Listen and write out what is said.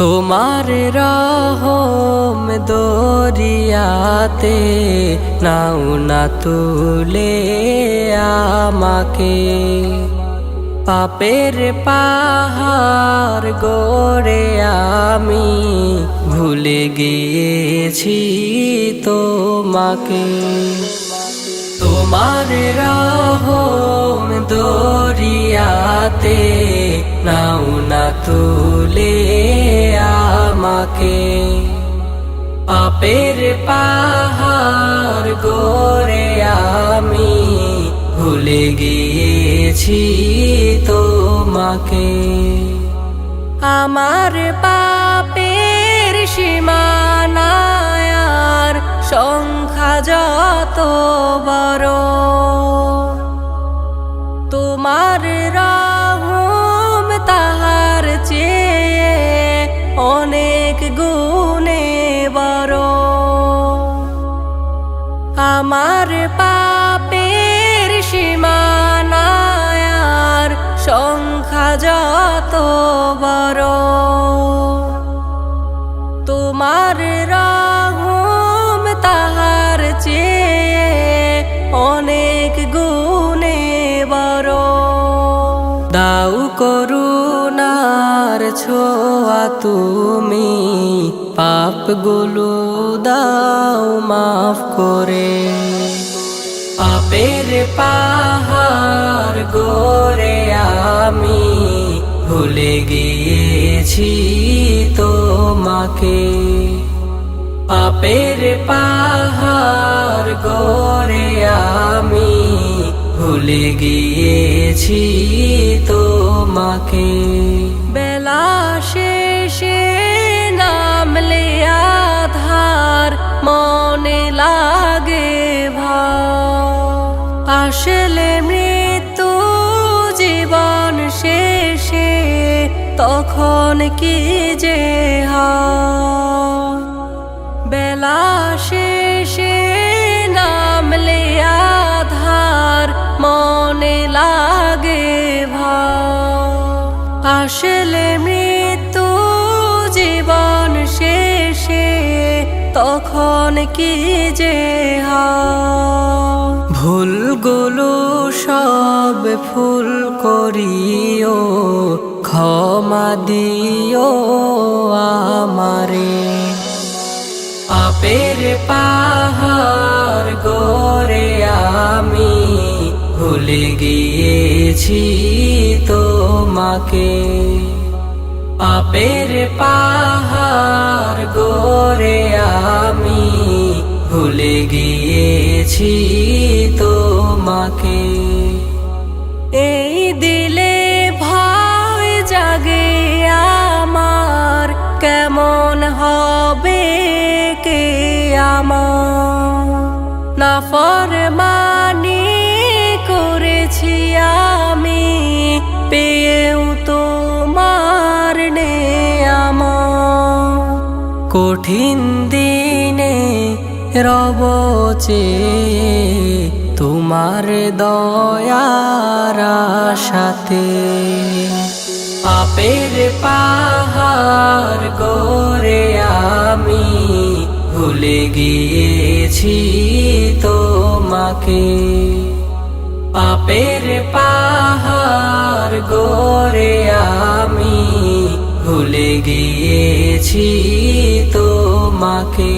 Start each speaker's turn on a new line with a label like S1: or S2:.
S1: তোমার রহম দরিয়াতে নাও না তুলে আমাকে। পাপের পাহাড় গড়ে আমি ভুলে গিয়েছি তোমাকে। তোমার রহম দরিয়াতে নাও না তুলে আমাকে। পাপের পাহাড় গড়ে আমি ভুলে গিয়েছি তোমাকে। আমার পাপের সীমানায়ার সংখ্যা যত বড় তোমার রহম তাহার চেয়ে অনেক গুণে বড় আমার পাপের সীমানায়ার সংখ্যা যত বড় দাও করুণার ছোঁয়া তুমি, পাপগুলো দাও মাফ করে। পাপের পাহাড় গোরে আমি ভুলে গিয়েছি তোমাকে। পাপের পাহাড় গোরে আমি ভুলে গিয়েছি তোমাকে। বেলা শেষে নামলে আধার মনে লাগে ভাব আসলে মৃত্যু জীবন শেষে, তখন কি যে হয় বেলা আসলে মৃত্যু জীবন শেষে, তখন কি যে ভুলগুলো সব ফুল করিও, ক্ষমা দিও আমারে। আপের পাহাড় গড়ে আমি ভুলে গিয়েছি তোমাকে। পাপের পাহাড় গোরে আমি ভুলে গিয়েছি তোমাকে। এই দিলে ভয় জাগে আমার, কেমন হবে কে আমার? না ফরমানি করেছি আমি পেয়েও কঠিন দিনে রবচে তোমার দয়ার সাথে পাপের পাহাড় গড়ে আমি ভুলে গিয়েছি তোমাকে। পাপের পাহাড় গড়ে আমি ভুলে গিয়েছি তোমাকে।